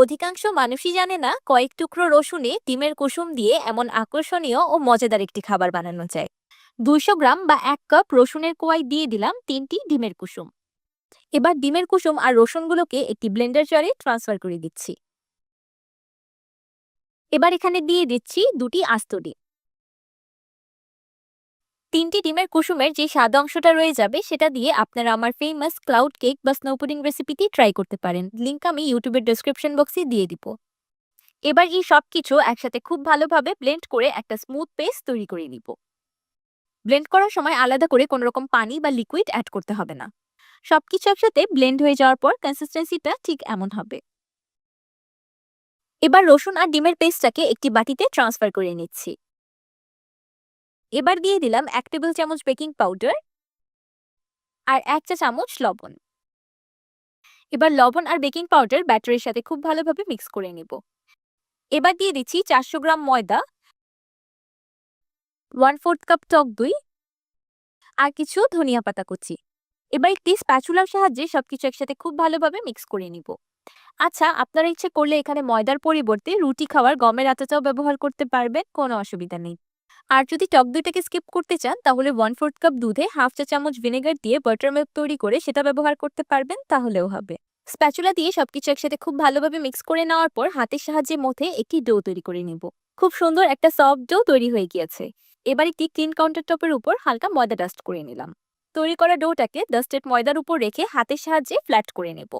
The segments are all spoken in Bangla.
অধিকাংশ মানুষই জানে না কয়েক টুকরো রসুনে ডিমের কুসুম দিয়ে এমন আকর্ষণীয় ও মজাদার একটি খাবার বানানো যায়। দুইশো গ্রাম বা এক কাপ রসুনের কোয়াই দিয়ে দিলাম তিনটি ডিমের কুসুম। এবার ডিমের কুসুম আর রসুনগুলোকে একটি ব্লেন্ডার জারে ট্রান্সফার করে দিচ্ছি। এবার এখানে দিয়ে দিচ্ছি দুটি আস্ত ডিম। তিনটি ডিমের কুসুমের যে সাদা অংশটা রয়ে যাবে, সেটা দিয়ে আপনারা আমার ফেমাস ক্লাউড কেক বা স্নো পুডিং রেসিপিটি ট্রাই করতে পারেন। লিঙ্ক আমি ইউটিউবের ডেসক্রিপশন বক্সে দিয়ে দিব। এবার এই সব কিছু একসাথে খুব ভালোভাবে ব্লেন্ড করে একটা স্মুথ পেস্ট তৈরি করে নিব। ব্লেন্ড করার সময় আলাদা করে কোনো রকম পানি বা লিকুইড অ্যাড করতে হবে না। সব কিছু একসাথে ব্লেন্ড হয়ে যাওয়ার পর কনসিস্টেন্সিটা ঠিক এমন হবে। এবার রসুন আর ডিমের পেস্টটাকে একটি বাটিতে ট্রান্সফার করে নিচ্ছি। এবার দিয়ে দিলাম এক টেবিল চামচ বেকিং পাউডার আর এক চা চামচ লবণ। এবার লবণ আর বেকিং পাউডার ব্যাটারের সাথে খুব ভালোভাবে মিক্স করে নেব। এবার দিয়ে দিচ্ছি চারশো গ্রাম ময়দা, ওয়ান ফোর্থ কাপ টক দই আর কিছু ধনিয়া পাতা কুচি। এবার একটি স্প্যাচুলার সাহায্যে সবকিছু একসাথে খুব ভালোভাবে মিক্স করে নিব। আচ্ছা আপনারা ইচ্ছে করলে এখানে ময়দার পরিবর্তে রুটি খাওয়ার গমের আটাটাও ব্যবহার করতে পারবেন, কোনো অসুবিধা নেই। আর যদি টক দইটাকে স্কিপ করতে চান, তাহলে ওয়ান ফোর্থ কাপ দুধে হাফ চা চামচ ভিনেগার দিয়ে বাটার মিল্ক তৈরি করে সেটা ব্যবহার করতে পারবেন, তাহলেও হবে। স্প্যাচুলা দিয়ে সবকিছু একসাথে খুব ভালোভাবে মিক্স করে নেওয়ার পর হাতের সাহায্যে মধ্যে একটি ডো তৈরি করে নিব। খুব সুন্দর একটা সফট ডো তৈরি হয়ে গিয়েছে। এবার একটি ক্লিন কাউন্টার টপের উপর হালকা ময়দা ডাস্ট করে নিলাম। তৈরি করা ডোটাকে ডাস্টেড ময়দার উপর রেখে হাতের সাহায্যে ফ্ল্যাট করে নেব।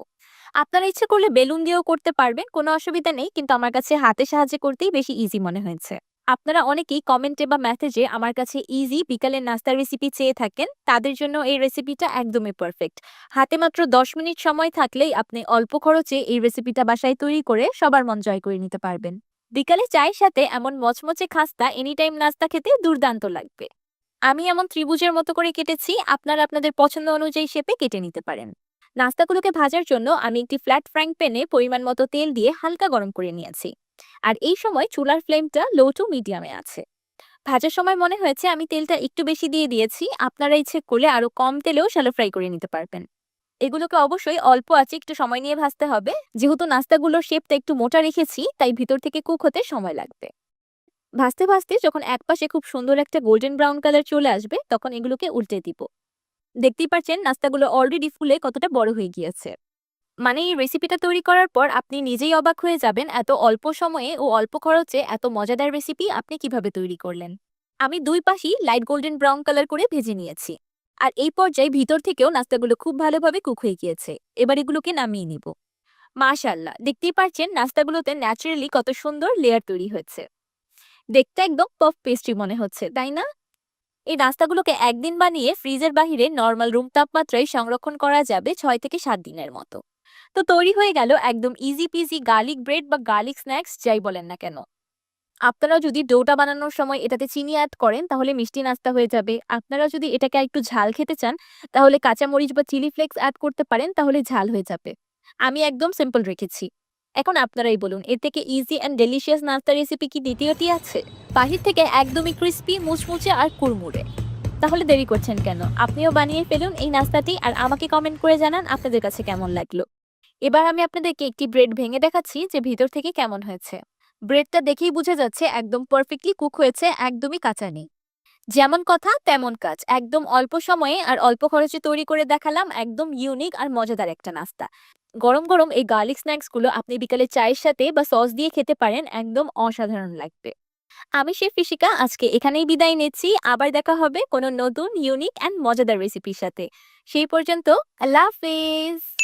আপনারা ইচ্ছে করলে বেলুন দিয়েও করতে পারবেন, কোনো অসুবিধা নেই, কিন্তু আমার কাছে হাতের সাহায্যে করতেই বেশি ইজি মনে হয়েছে। আপনারা অনেকেই কমেন্টে বা মেসেজে আমার কাছে ইজি বিকালের নাস্তার রেসিপি চেয়ে থাকেন, তাদের জন্য এই রেসিপিটা একদমই পারফেক্ট হাতে মাত্র দশ মিনিট সময় থাকলেই আপনি অল্প খরচে এই রেসিপিটা বাসায় তৈরি করে সবার মন জয় করে নিতে পারবেন। বিকালে চায়ের সাথে এমন মচমচে খাস্তা এনিটাইম নাস্তা খেতে দুর্দান্ত লাগবে। আমি এমন ত্রিভুজের মতো করে কেটেছি, আপনারা আপনাদের পছন্দ অনুযায়ী শেপে কেটে নিতে পারেন। নাস্তাগুলোকে ভাজার জন্য আমি একটি ফ্ল্যাট ফ্রাইং প্যানে পরিমাণ মতো তেল দিয়ে হালকা গরম করে নিয়েছি। আর এই সময় চুলার ফ্লেমটা লো টু মিডিয়ামে আছে। ভাজার সময় মনে হয়েছে আমি তেলটা একটু বেশি দিয়ে দিয়েছি, আপনারা ইচ্ছে করলে আরও কম তেলেও শ্যালো ফ্রাই করে নিতে পারবেন। এগুলোকে অবশ্যই অল্প আছে একটু সময় নিয়ে ভাজতে হবে। যেহেতু নাস্তাগুলোর শেপটা একটু মোটা রেখেছি, তাই ভিতর থেকে কুক হতে সময় লাগবে। ভাজতে ভাজতে যখন এক পাশে খুব সুন্দর একটা গোল্ডেন ব্রাউন কালার চলে আসবে, তখন এগুলোকে উল্টে দিব। দেখতেই পাচ্ছেন নাস্তাগুলো অলরেডি ফুলে কতটা বড় হয়ে গিয়েছে। মানে এই রেসিপিটা তৈরি করার পর আপনি নিজেই অবাক হয়ে যাবেন এত অল্প সময়ে ও অল্প খরচে এত মজাদার রেসিপি আপনি কীভাবে তৈরি করলেন। আমি দুই পাশই লাইট গোল্ডেন ব্রাউন কালার করে ভেজে নিয়েছি। আর এই পর্যায়ে ভিতর থেকেও নাস্তাগুলো খুব ভালোভাবে কুক হয়ে গিয়েছে। এবার এগুলোকে নামিয়ে নিব। মাশাল্লাহ দেখতেই পাচ্ছেন নাস্তাগুলোতে ন্যাচারালি কত সুন্দর লেয়ার তৈরি হয়েছে। দেখতে একদম পফ পেস্ট্রি মনে হচ্ছে, তাই না? এই নাস্তাগুলোকে একদিন বানিয়ে ফ্রিজের বাহিরে নর্মাল রুম তাপমাত্রায় সংরক্ষণ করা যাবে ছয় থেকে সাত দিনের মতো। তো তৈরি হয়ে গেল একদম ইজি পিজি গার্লিক ব্রেড বা গার্লিক স্ন্যাক্স যাই বলেন না কেন। আপনারা যদি ডোটা বানানোর সময় এটাতে চিনি অ্যাড করেন, তাহলে মিষ্টি নাস্তা হয়ে যাবে। আপনারা যদি এটাকে একটু ঝাল খেতে চান, তাহলে কাঁচামরিচ বা চিলি ফ্লেক্স অ্যাড করতে পারেন, তাহলে ঝাল হয়ে যাবে। আমি একদম সিম্পল রেখেছি। এখন আপনারাই বলুন, এর থেকে ইজি অ্যান্ড ডেলিশিয়াস নাস্তা রেসিপি কি দ্বিতীয়টি আছে? বাহির থেকে একদমই ক্রিস্পি মুচমুচে আর কুড়মুড়ে। তাহলে দেরি করছেন কেন? আপনিও বানিয়ে ফেলুন এই নাস্তাটি, আর আমাকে কমেন্ট করে জানান আপনাদের কাছে কেমন লাগল। এবার আমি আপনাদেরকে একটি ব্রেড ভেঙে দেখাচ্ছি যে ভিতর থেকে কেমন হয়েছে। ব্রেডটা দেখেই বুঝে যাচ্ছে একদম পারফেক্টলি কুক হয়েছে, একদমই কাঁচা নেই। যেমন কথা, তেমন কাজ। একদম অল্প সময়ে আর অল্প খরচে তৈরি করে দেখালাম একদম ইউনিক আর মজাদার একটা নাস্তা। গরম গরম এই গার্লিক স্ন্যাক্সগুলো আপনি বিকালে চায়ের সাথে বা সস দিয়ে খেতে পারেন, একদম অসাধারণ লাগবে। আমি শেফ ফিশিকা আজকে এখানেই বিদায় নিচ্ছি। আবার দেখা হবে কোনো নতুন, ইউনিক অ্যান্ড মজাদার রেসিপির সাথে। সেই পর্যন্ত, আল্লাহ হাফেজ!